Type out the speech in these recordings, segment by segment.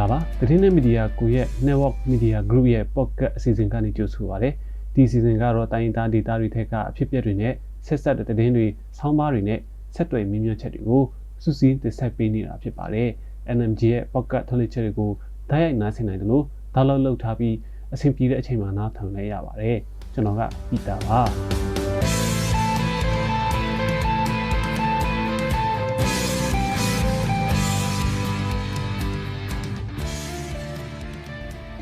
လာပါသတင်းနဲ့မီဒီယာကိုရဲ့ Network Media Group ရဲ့ Podcast အစီအစဉ်ကနေကြိုဆိုပါရစေဒီအစီအစဉ်ကတော့တိုင်းရင်းသားဒေသတွေထက်ကအဖြစ်အပျက်တွေနဲ့ဆက်ဆက်တဲ့သတင်းတွေဆောင်းပါးတွေနဲ့ဆက်သွယ်မြင်းမြတ်ချက်တွေကိုစုစည်းတင်ဆက်ပေးနေတာဖြစ်ပါတယ် NMG ရဲ့ Podcast ထုတ်လွှင့်ချက်တွေကိုဓာတ်ရိုက်နားဆင်နိုင်တယ်လို့ဒေါက်လော့လုပ်ထားပြီးအဆင်ပြေတဲ့အချိန်မှာနားထောင်လဲရပါတယ်ကျွန်တော်ကပီတာပါ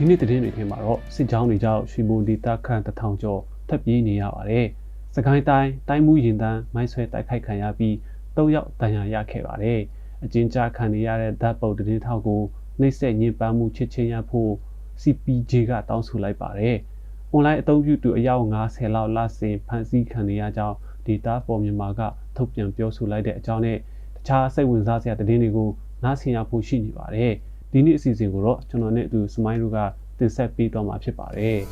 ဒီနေ့သတင်းတွေထဲမှာတော့စစ်ကြောင်းတွေကြောင့်ရွှေဘိုဒေတာခန့်တထောင်ကျော်ထပ်ပြေးနေရပါတယ်။စကိုင်းတိုင်းတိုင်းမှုရင်တန်းမိုင်းဆွဲတိုက်ခိုက်ခံရပြီး၃ယောက်ဒဏ်ရာရခဲ့ပါတယ်။အကျဉ်းချခံနေရတဲ့ဓာတ်ပုတ်သတင်းထောက်ကိုနှိပ်စက်ညှဉ်းပန်းမှုချစ်ချင်းရဖို့ CPJ ကတောင်းဆိုလိုက်ပါတယ်။ online အသုံးပြုသူအယောက်90လောက်လစဉ်ဖန်ဆီးခံနေရကြောင်း Data for Myanmar ကထုတ်ပြန်ပြောဆိုလိုက်တဲ့အကြောင်းနဲ့တခြားစိတ်ဝင်စားစရာသတင်းတွေကိုနားဆင်ရဖို့ရှိနေပါတယ်။ ဒီနေ့အစီအစဉ်ကိုတော့ကျွန်တော်နဲ့အတူစမိုင်းတို့ကတင်ဆက်ပေးတော့မှာဖြစ်ပါတယ်။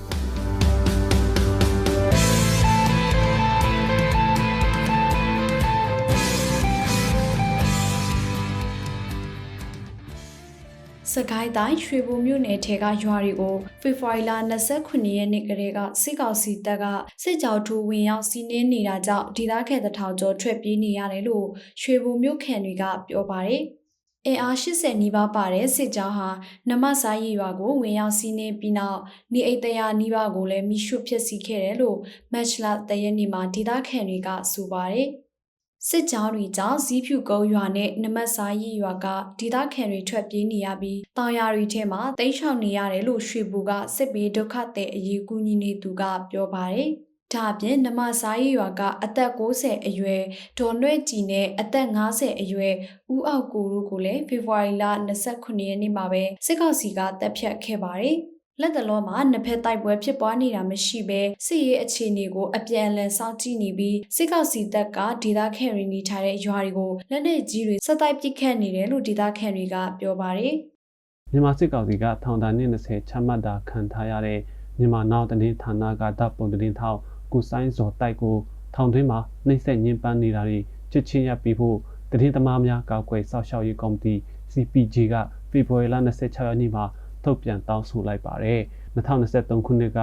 စကိုင်းတိုင်းရွှေဘိုမြို့နယ်ထဲကရွာတွေကိုဖေဖော်ဝါရီလ29ရက်နေ့ကလေးကစစ်ကောင်စီတပ်ကစစ်ကြောထူဝင်ရောက်စီးနင်းနေတာကြောင့်ဒေသခံတထောင်ကျော်ထွက်ပြေးနေရတယ်လို့ရွှေဘိုမြို့ခံတွေကပြောပါတယ်။ အင်အား80နီးပါးပါတဲ့စစ်ကြောင်းဟာနမဆိုင်ရီရွာကိုဝင်ရောက်စီးနင်းပြီးနောက်နေအိမ်တရာနီးပါးကိုလည်းမိရှုဖျက်ဆီးခဲ့တယ်လို့မတ်ချ်လာတရက်နေ့မှာဒေသခံတွေကဆိုပါတယ်။စစ်ကြောင်းတွေကြောင့်ဇီးဖြူကုန်းရွာနဲ့နမတ်စာရီရွာကဒေသခံတွေထွက်ပြေးနေရပြီးတောင်ယာတွေထဲမှာတိမ်းရှောင်နေရတယ်လို့ရွှေဘူကစစ်ဘေးဒုက္ခသည်အရေးကူညီနေသူကပြောပါတယ်။ ဒါအပြင်နမစာရီရွာကအသက်60အရွယ်ဒေါ်နှွဲ့ကြည်နဲ့အသက်50အရွယ်ဦးအောက်ကိုတို့ကိုလည်းဖေဖော်ဝါရီလ29ရက်နေ့မှာပဲစစ်ကောင်စီကတပ်ဖြတ်ခဲ့ပါတယ်။လက်တလုံးမှာနှစ်ဖက်တိုက်ပွဲဖြစ်ပွားနေတာမရှိဘဲစစ်ရေးအခြေအနေကိုအပြန်အလှန်စောင့်ကြည့်နေပြီးစစ်ကောင်စီတပ်ကဒေသခံတွေနေထိုင်တဲ့ရွာတွေကိုလက်နက်ကြီးတွေစက်တိုက်ပစ်ခတ်နေတယ်လို့ဒေသခံတွေကပြောပါတယ်မြန်မာစစ်ကောင်စီကထောင်ဒဏ်နဲ့20ချမှတ်တာခံထားရတဲ့မြန်မာနောက်သတင်းဌာနကဓာတ်ပုံသတင်းထောက် ကိုဆိုင်ဇော်တိုက်ကိုထောင်တွင်းမှာနှိမ့်ဆက်ညှဉ်းပန်းနေတာတွေချစ်ချင်းရပ်ပြီးဖို့သတင်းသမားများကောက်ွယ်စောက်ရှောက်ရေးကော်မတီ CPG ကဖေဖော်ဝါရီလ26ရက်နေ့မှာထုတ်ပြန်တောင်းဆိုလိုက်ပါတယ်2023ခုနှစ်က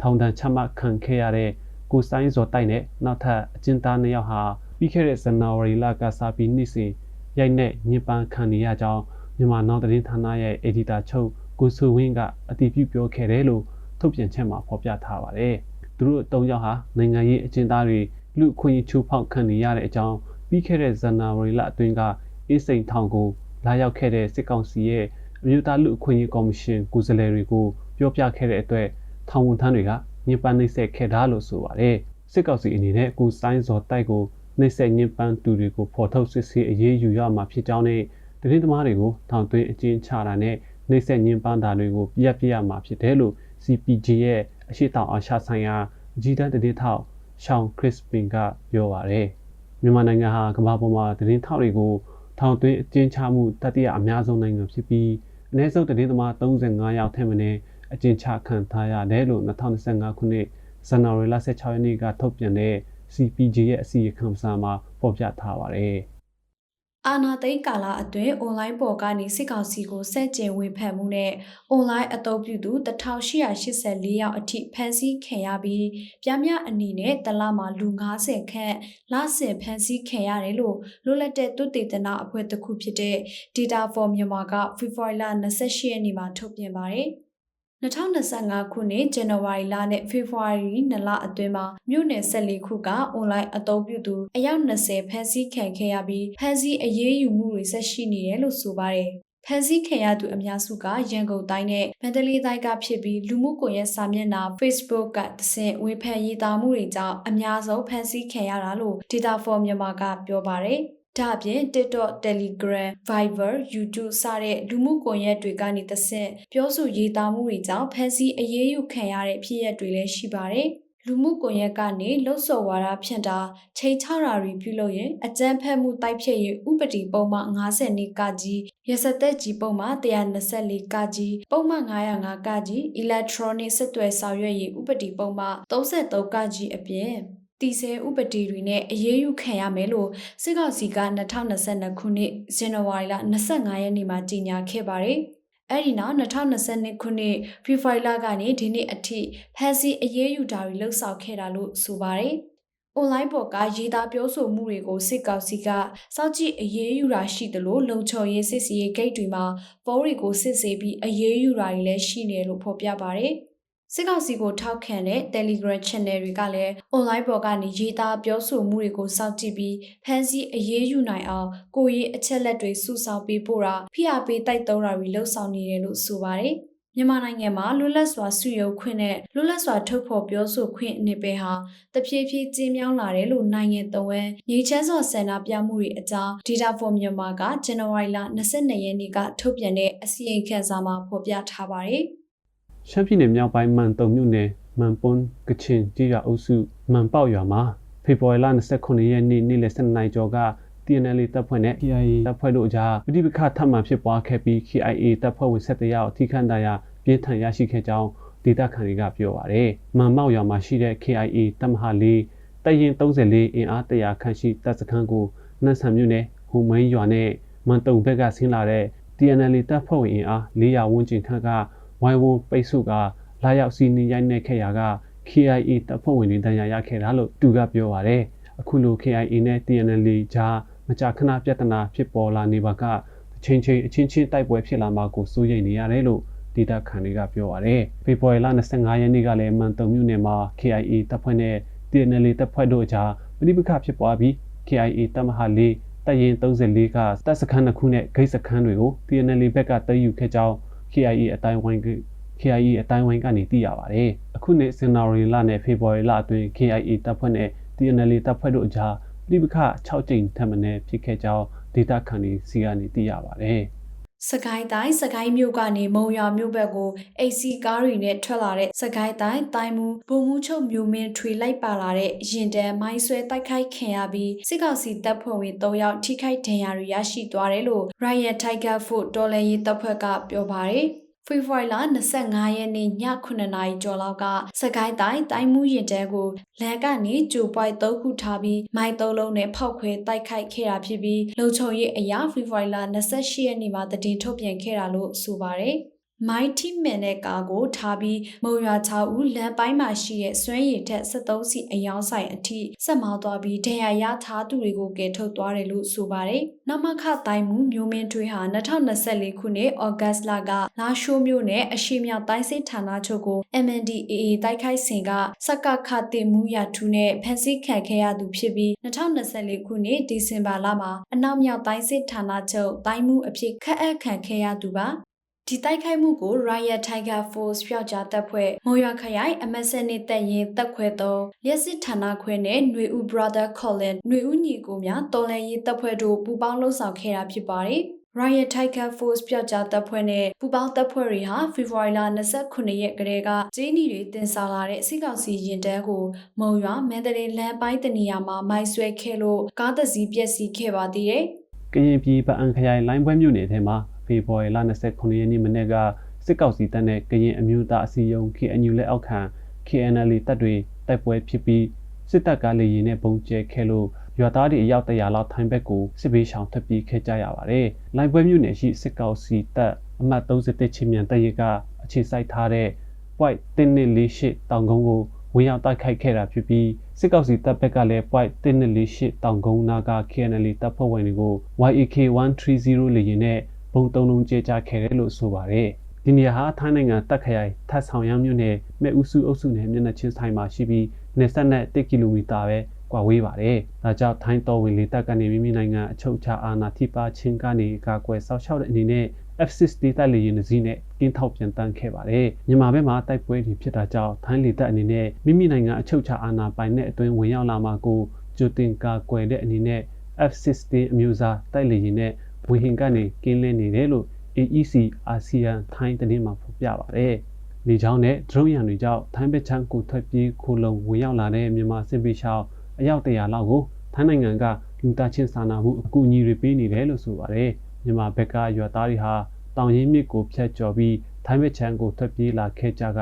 ထောင်ဒဏ်ချမှတ်ခံခဲ့ရတဲ့ကိုဆိုင်ဇော်တိုက်နဲ့နောက်ထပ်အကျဉ်းသား2ယောက်ဟာပြီးခဲ့တဲ့ဇန်နဝါရီလကစပြီးနှစ်စဉ်ရိုက်နှက်ညှဉ်းပန်းခံနေရကြောင်းမြန်မာနောက်သတင်းဌာနရဲ့အက်ဒီတာချုပ်ကိုဆူဝင်းကအတည်ပြုပြောခဲ့တယ်လို့ထုတ်ပြန်ချက်မှာဖော်ပြထားပါတယ်။ သူတို့၃ယောက်ဟာနိုင်ငံရေးအကျဉ်းသားတွေလူအခွင့်အရေးချိုးဖောက်ခံနေရတဲ့အကြောင်းပြီးခဲ့တဲ့ဇန်နဝါရီလအတွင်းကအေးစိန်ထောင်ကိုလာရောက်ခဲ့တဲ့စစ်ကောင်စီရဲ့အမျိုးသားလူအခွင့်အရေးကော်မရှင်ကိုယ်စားလှယ်တွေကိုပြောပြခဲ့တဲ့အတွက်ထောင်ဝန်ထမ်းတွေကညှဉ်းပန်းနှိပ်စက်ခဲ့တာလို့ဆိုပါတယ်။စစ်ကောင်စီအနေနဲ့ကိုစိုင်းစော်တိုက်ကိုနှိပ်စက်ညှဉ်းပန်းသူတွေကိုဖော်ထုတ်စစ်ဆေးအရေးယူရမှာဖြစ်ကြောင်းနဲ့သတင်းသမားတွေကိုထောင်သွင်းအကျဉ်းချတာနဲ့နှိပ်စက်ညှဉ်းပန်းတာတွေကိုပြတ်ပြရမှာဖြစ်တယ်လို့ CPG ရဲ့ အရှိတောင်အာရှဆိုင်ရာဂျီတန်သတင်းထောက်ရှောင်းခရစ်ပင်ကပြောပါရယ်မြန်မာနိုင်ငံဟာကမ္ဘာပေါ်မှာသတင်းထောက်တွေကိုထောင်သွင်းအကျဉ်းချမှုတတိယအများဆုံးနိုင်ငံဖြစ်ပြီးအနည်းဆုံးသတင်းသမား35ယောက်ထက်မနည်းအကျဉ်းချခံထားရတယ်လို့2025ခုနှစ်ဇန်နဝါရီလ16ရက်နေ့ကထုတ်ပြန်တဲ့ CPG ရဲ့အစီအခံစာမှာဖော်ပြထားပါတယ်။။ အာနာသိန်းကာလအတွင်းအွန်လိုင်းပေါ်ကနေစစ်ကောင်စီကိုစက်ကျင်ဝေဖန်မှုနဲ့အွန်လိုင်းအသုံးပြုသူ1884ယောက်အထိဖမ်းဆီးခံရပြီးပြားမြအနေနဲ့တလမှာလူ90ခန့်လစဉ်ဖမ်းဆီးခံရတယ်လို့လွတ်လပ်တဲ့သုတေသနအဖွဲ့တစ်ခုဖြစ်တဲ့ Data for Myanmar ကဖေဖော်ဝါရီလ28ရက်နေ့မှာထုတ်ပြန်ပါတယ်။ 2025ခုနှစ်ဇန်နဝါရီလနဲ့ဖေဖော်ဝါရီလလအတွင်းမှာမြို့နယ်14ခုကအွန်လိုင်းအသုံးပြုသူအယောက်20ဖမ်းဆီးခံခဲ့ရပြီးဖမ်းဆီးအရေးယူမှုတွေဆက်ရှိနေတယ်လို့ဆိုပါတယ်။ဖန်ဆီးခံရသူအများစုကရန်ကုန်တိုင်းနဲ့မန္တလေးတိုင်းကဖြစ်ပြီးလူမှုကွန်ရက်စာမျက်နှာ Facebook ကတဆင့်ဝေဖန်ရေးသားမှုတွေကြောင့်အများဆုံးဖန်ဆီးခံရတာလို့ Data for Myanmar ကပြောပါတယ်။ ဒါအပြင် TikTok, Telegram, Viber, YouTube စတဲ့လူမှုကွန်ရက်တွေကနေတဆင့်ပြောဆိုရေးသားမှုတွေကြောင့်ဖန်ဆီးအရေးယူခံရတဲ့ဖြစ်ရပ်တွေလည်းရှိပါတယ်။လူမှုကွန်ရက်ကနေလှုပ်ဆော်ဝါဒဖြန့်တာချိန်ချတာတွေပြုလုပ်ရင်အကြမ်းဖက်မှုတိုက်ဖျက်ရေးဥပဒေပုံမှန်50နေကကြီးရစသက်ကြီးပုံမှန်124ကကြီးပုံမှန်905ကကြီး electronic ဆက်သွယ်ဆောင်ရွက်ရေးဥပဒေပုံမှန်33ကကြီးအပြင် တည်ဆဲဥပဒေတွေနဲ့အရေးယူခံရမယ်လို့စစ်ကောင်စီက2022ခုနှစ်ဇန်နဝါရီလ25ရက်နေ့မှာကြေညာခဲ့ပါတယ်။အဲ့ဒီနောက်2022ခုနှစ်ဖေဖော်ဝါရီလကနေဒီနေ့အထိဖန်စီအရေးယူတာတွေလှုပ်ဆောင်ခဲ့တာလို့ဆိုပါတယ်။ online ပေါ်ကရေးသားပြောဆိုမှုတွေကိုစစ်ကောင်စီကစောင့်ကြည့်အရေးယူတာရှိသလိုလုံခြုံရေးစစ်စီရေးဂိတ်တွေမှာပုံးတွေကိုစစ်ဆေးပြီးအရေးယူတာတွေလည်းရှိနေတယ်လို့ဖော်ပြပါတယ်။ စစ်ကောင်စီကိုထောက်ခံတဲ့ Telegram Channel တွေကလည်း online ပေါ်ကနေရေးသားပြောဆိုမှုတွေကိုစောင့်ကြည့်ပြီးဖန်ဆီးအရေးယူနိုင်အောင်ကိုရေးအချက်လက်တွေစုဆောင်းပေးပို့တာဖိအားပေးတိုက်သုံးတာတွေလှုပ်ဆောင်နေတယ်လို့ဆိုပါတယ်။မြန်မာနိုင်ငံမှာလွတ်လပ်စွာစုရုံခွင့်နဲ့လွတ်လပ်စွာထုတ်ဖော်ပြောဆိုခွင့်အနေပဲဟာတဖြည်းဖြည်းကျင်းမြောင်းလာတယ်လို့နိုင်ငံတော်ဝန်ညီချမ်းစော်ဆန္ဒပြမှုတွေအကြောင်း Data for Myanmar ကဇန်နဝါရီလ22ရက်နေ့ကထုတ်ပြန်တဲ့အစီရင်ခံစာမှာဖော်ပြထားပါတယ်။ ရှမ်းပြည်နယ်မြောက်ပိုင်းမန်တုံမြို့နယ်မန်ပွန်းကချင်ကြီးရွာအုပ်စုမန်ပေါရွာမှာဖေဖော်ဝါရီလ29ရက်နေ့နေ့လယ်12နာရီကျော်က TNL တပ်ဖွဲ့နဲ့ KIA တပ်ဖွဲ့တို့ကြားပဋိပက္ခထပ်မံဖြစ်ပွားခဲ့ပြီး KIA တပ်ဖွဲ့ဝင်7ယောက်ထိခိုက်ဒဏ်ရာပြင်းထန်ရရှိခဲ့ကြောင်းဒေသခံတွေကပြောပါရယ်။မန်မောက်ရွာမှာရှိတဲ့ KIA တပ်မဟာ၄တပ်ရင်34အင်အား100ခန့်ရှိတပ်စခန်းကိုနှမ်းဆန်မြို့နယ်ဟိုမိန်ရွာနဲ့မန်တုံဘက်ကဆင်းလာတဲ့ TNL တပ်ဖွဲ့ဝင်အင်အား400ဝန်းကျင်ခန့်က ဝိုင်းဝန်းပိတ်ဆို့ကလာရောက်စီးနီးရိုက်နှက်ခဲ့ရာက KIA တပ်ဖွဲ့ဝင်တွေတန်ရာရခဲ့တာလို့သူကပြောပါရယ်အခုလို KIA နဲ့ TNL ကြားမကြာခဏပြဿနာဖြစ်ပေါ်လာနေပါကချင်းချင်းအချင်းချင်းတိုက်ပွဲဖြစ်လာမှာကိုစိုးရိမ်နေရတယ်လို့ဒေတာခန်တွေကပြောပါရယ်ဖေဖော်ဝါရီလ25ရက်နေ့ကလည်းမန်တုံမြို့နယ်မှာ KIA တပ်ဖွဲ့နဲ့ TNL တပ်ဖွဲ့တို့ကြားပဋိပက္ခဖြစ်ပွားပြီး KIA တပ်မဟာ၄တပ်ရင်34ကတပ်စခန်းတစ်ခုနဲ့ဂိတ်စခန်းတွေကို TNL ဘက်ကတည်ယူခဲ့ကြောင်း KIA အတိုင်းဝိုင်း KIA အတိုင်းဝိုင်းကနေသိရပါတယ်။အခုနှစ်ဇန်နဝါရီလနဲ့ဖေဖော်ဝါရီလအတွင်း KIA တပ်ဖွဲ့နဲ့ TNL တပ်ဖွဲ့တို့အကြားပြိပခ6ကြိမ်ထပ်မံဖြစ်ခဲ့ကြောင်းဒေတာခန်ဒီစီကနေသိရပါတယ်။ စကိုင်းတိုင်းစကိုင်းမြို့ကနေမုံရွာမြို့ဘက်ကိုအိတ်စီကားတွေနဲ့ထွက်လာတဲ့စကိုင်းတိုင်းတိုင်းမူဘုံမှုချုပ်မြို့မင်းထွေလိုက်ပါလာတဲ့ရင်တန်းမိုင်းဆွဲတိုက်ခိုက်ခံရပြီးစစ်ကောင်စီတပ်ဖွဲ့ဝင်၃ယောက်ထိခိုက်ဒဏ်ရာတွေရရှိသွားတယ်လို့ Riot Tiger Foot တော်လန်ရေးတပ်ဖွဲ့ကပြောပါတယ် ဖေဖော်ဝါရီလ25ရက်နေ့ည9နာရီကျော်လောက်ကစကိုင်းတိုင်းတိုင်းမှုရင်တဲကိုလမ်းကနေကြိုပွိုက်၃ခုထားပြီးမိုင်း၃လုံးနဲ့ဖောက်ခွဲတိုက်ခိုက်ခဲ့တာဖြစ်ပြီးလုံခြုံရေးအရာဖေဖော်ဝါရီလ28ရက်နေ့မှာတည်ထုတ်ပြန်ခဲ့တာလို့ဆိုပါတယ်။ မိုင်းထိမင်တဲ့ကားကိုထားပြီးမုံရွာ6ဦးလမ်းပိုင်းမှာရှိတဲ့စွမ်းရည်ထက်73စီအယောင်ဆိုင်အထိဆက်မောင်းသွားပြီးဒဏ်ရာရထားသူတွေကိုကယ်ထုတ်သွားတယ်လို့ဆိုပါတယ်။နမခတိုင်းမှုမျိုးမင်းထွေးဟာ2024ခုနှစ်ဩဂတ်လကလာရှိုးမြို့နယ်အရှိမြောက်တိုင်းစစ်ဌာနချုပ်ကို MNDAA တိုက်ခိုက်စဉ်ကစက်ကခတင်မှုရထူးနဲ့ဖန်ဆီးခံခဲ့ရသူဖြစ်ပြီး2024ခုနှစ်ဒီဇင်ဘာလမှာအနောက်မြောက်တိုင်းစစ်ဌာနချုပ်တိုင်းမှုအဖြစ်ခန့်အပ်ခံခဲ့ရသူပါ ဒီတိုက်ခိုက်မှုကို Riot Tiger Force ဖျောက်ကြားတပ်ဖွဲ့မုံရွာခရိုင် MSN နဲ့တပ်ရင်းတပ်ခွဲသုံးလျက်စစ်ဌာနခွဲနဲ့ຫນွေဦး Brother Colin ຫນွေဦးညီကိုများတော်လန်ရေးတပ်ဖွဲ့တို့ပူးပေါင်းလှုပ်ဆောင်ခဲ့တာဖြစ်ပါတယ်။ Riot Tiger Force ပြောက်ကြားတပ်ဖွဲ့နဲ့ပူပေါင်းတပ်ဖွဲ့တွေဟာဖေဖော်ဝါရီလ29ရက်ကလေးကကျေးနီတွေတင်ဆောင်လာတဲ့စစ်ကောင်စီရင်တန်းကိုမုံရွာမန္တလေးလမ်းပိုင်းတနေရာမှာမိုင်းဆွဲခဲ့လို့ကားတစ်စီးပျက်စီးခဲ့ပါသေးတယ်။ကရင်ပြည်ပအံခရိုင်လိုင်းပွဲမြို့နယ်ထဲမှာ ဖေဖော်ဝါရီလ29ရက်နေ့မနေ့ကစစ်ကောင်စီတပ်နဲ့ကရင်အမျိုးသားအစည်းအရုံး KNU လက်အောက်ခံ KNL တပ်တွေတိုက်ပွဲဖြစ်ပြီးစစ်တပ်ကလေရင်နဲ့ပုံကျဲခဲလို့ရွာသားတွေအယောက်တရာလောက်ထိုင်းဘက်ကိုစစ်ဘေးရှောင်ထွက်ပြေးခဲ့ကြရပါတယ်။လိုင်ပွဲမြို့နယ်ရှိစစ်ကောင်စီတပ်အမှတ်31ချင်းမြန်တပ်ရကအခြေစိုက်ထားတဲ့ point 148တောင်ကုန်းကိုဝင်ရောက်တိုက်ခိုက်ခဲ့တာဖြစ်ပြီးစစ်ကောင်စီတပ်ဘက်ကလည်း point 148တောင်ကုန်းနာက KNL တပ်ဖွဲ့ဝင်တွေကို YAK 130လေရင်နဲ့ ဘုံသုံးလုံးကျဲချခဲ့တယ်လို့ဆိုပါတယ်။ဒီနေရာဟာထိုင်းနိုင်ငံတက်ခရိုင်ထပ်ဆောင်ရမ်းမြို့နယ်မဲဥစုအုပ်စုနယ်မျက်နှာချင်းဆိုင်မှာရှိပြီးနေဆက်နဲ့1ကီလိုမီတာပဲကွာဝေးပါတယ်။ဒါကြောင့်ထိုင်းတော်ဝင်လေတပ်ကနေမိမိနိုင်ငံအချုပ်အခြာအာဏာထိပါချင်းကနေကာကွယ်စောင့်ရှောက်တဲ့အနေနဲ့ F60 တိုက်လေယာဉ်စီးနဲ့ကင်းထောက်ပြန်တန်းခဲ့ပါတယ်။မြန်မာဘက်မှာတိုက်ပွဲတွေဖြစ်တာကြောင့်ထိုင်းလေတပ်အနေနဲ့မိမိနိုင်ငံအချုပ်အခြာအာဏာပိုင်တဲ့အတွင်းဝင်ရောက်လာမှာကိုကြိုတင်ကာကွယ်တဲ့အနေနဲ့ F16 အမျိုးအစားတိုက်လေယာဉ်နဲ့ ဝေဟင်ကနေကင်းလင်းနေတယ်လို့ AEC အာဆီယံထိုင်းတင်းမှာဖော်ပြပါတယ်။လေကြောင်းနဲ့ဒရုန်းရန်တွေကြောင့်ထိုင်းဘက်ချမ်းကိုထွက်ပြေးခိုလုံဝင်ရောက်လာတဲ့မြန်မာစစ်ပေးရှောင်းအယောက်တရာလောက်ကိုထိုင်းနိုင်ငံကလူသားချင်းစာနာမှုအကူအညီတွေပေးနေတယ်လို့ဆိုပါတယ်။မြန်မာဘက်ကရွာသားတွေဟာတောင်ရင်းမြစ်ကိုဖျက်ကျော်ပြီးထိုင်းဘက်ချမ်းကိုထွက်ပြေးလာခဲ့ကြက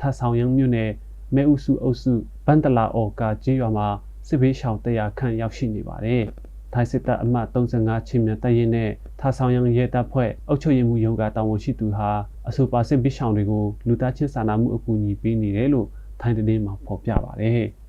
ထဆောင်ရုံမြို့နယ်မဲဥစုအုပ်စုဘန်တလာအော်ကာကျေးရွာမှာစစ်ဘေးရှောင်တရာခန့်ရောက်ရှိနေပါတယ်။ ထိုင်းစစ်တပ်အမှတ်35ချင်းမြတ်တပ်ရင်းနဲ့ထာဆောင်ရန်ရဲတပ်ဖွဲ့အုပ်ချုပ်ရေးမှူးရုံးကတာဝန်ရှိသူဟာအဆိုပါစစ်ဘစ်ရှောင်တွေကိုလူသားချင်းစာနာမှုအကူအညီပေးနေတယ်လို့ထိုင်းသတင်းမှာဖော်ပြပါတယ်။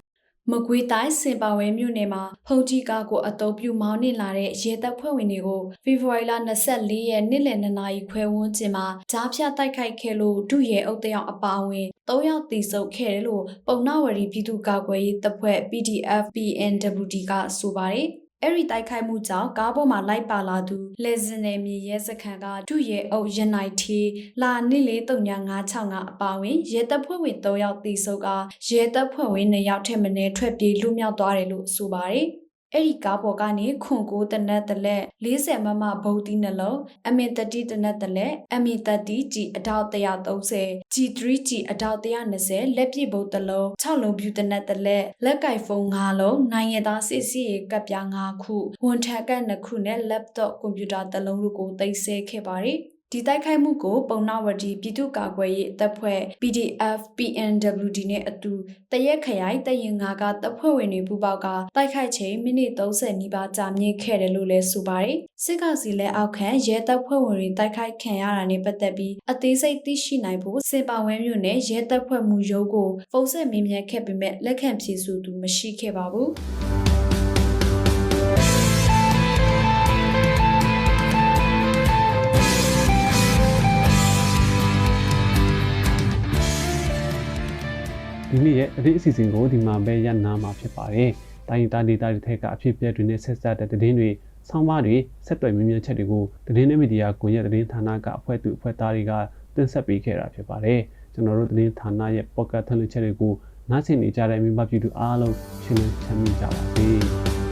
မကွေးတိုင်းစင်ပါဝဲမြို့နယ်မှာဖုန်ကြီးကားကိုအတုံးပြုမောင်းနှင်လာတဲ့ရဲတပ်ဖွဲ့ဝင်တွေကိုဖေဖော်ဝါရီလ24ရက်နေ့လယ်2နာရီခွဲဝန်းကျင်မှာကြားဖြတ်တိုက်ခိုက်ခဲ့လို့ဒုရဲအုပ်တယောက်အပါအဝင်3ယောက်သေဆုံးခဲ့တယ်လို့ပုံနာဝရီပြည်သူ့ကာကွယ်ရေးတပ်ဖွဲ့ PDF PNWD ကဆိုပါတယ် အဲ့ဒီတိုက်ခိုက်မှုကြောင့်ကားပေါ်မှာလိုက်ပါလာသူလေစင်နယ်မြေရဲစခန်းကဒုရဲအုပ်ရနိုင်တီလာနေ့လေ3965အပါအဝင်ရဲတပ်ဖွဲ့ဝင်3ယောက်သေဆုံးကရဲတပ်ဖွဲ့ဝင်2ယောက်ထက်မနည်းထွက်ပြေးလွတ်မြောက်သွားတယ်လို့ဆိုပါတယ်။ အဲ့ဒီကားပေါ်ကနေခွန်ကိုတနက်တလက်40မမဗုံးတီးနှလုံးအမင်တတိတနက်တလက်အမင်တတိကြီးအထောက်130 G3G အထောက်120လက်ပြဗုံးတစ်လုံး6လုံးပြူတနက်တလက်လက်ကင်ဖုန်း5လုံးနိုင်ရသားစစ်စီကပ်ပြား5ခုဝန်ထက်က2ခုနဲ့ laptop ကွန်ပျူတာတစ်လုံးတို့ကိုသိမ်းဆည်းခဲ့ပါတယ်။ ဒီတိုက်ခိုက်မှုကိုပုံနာဝတီပြည်သူ့ကာကွယ်ရေးတပ်ဖွဲ့ PDF PNWD နဲ့အတူတရက်ခရိုင်တရင်ငါကတပ်ဖွဲ့ဝင်တွေပူးပေါင်းကတိုက်ခိုက်ချိန်မိနစ်30နီးပါးကြာမြင့်ခဲ့တယ်လို့လည်းဆိုပါတယ်စစ်ကောင်စီလက်အောက်ခံရဲတပ်ဖွဲ့ဝင်တွေတိုက်ခိုက်ခံရတာနဲ့ပတ်သက်ပြီးအသေးစိတ်သိရှိနိုင်ဖို့စင်ပါဝဲမြို့နယ်ရဲတပ်ဖွဲ့မှုရုံးကိုဖုန်းဆက်မေးမြန်းခဲ့ပေမဲ့လက်ခံဖြေဆိုသူမရှိခဲ့ပါဘူး ဒီနေ့ရဲ့အသေးအစီအစဉ်ကိုဒီမှာပဲရနာမှာဖြစ်ပါတယ်။တိုင်းဒေသဒေသတွေထက်ကအဖြစ်အပျက်တွေနဲ့ဆက်စပ်တဲ့သတင်းတွေဆောင်းပါးတွေဆက်သွယ်မြင်မြင်ချက်တွေကိုသတင်းနဲ့မီဒီယာကွန်ရက်သတင်းဌာနကအဖွဲ့သူအဖွဲ့သားတွေကတင်ဆက်ပေးခဲ့တာဖြစ်ပါတယ်။ကျွန်တော်တို့သတင်းဌာနရဲ့ podcast ထုတ်လွှင့်ချက်တွေကိုနားဆင်နေကြတဲ့မိဘပြည်သူအားလုံးရှင်းလင်းချမ်းမြေ့ကြပါစေ။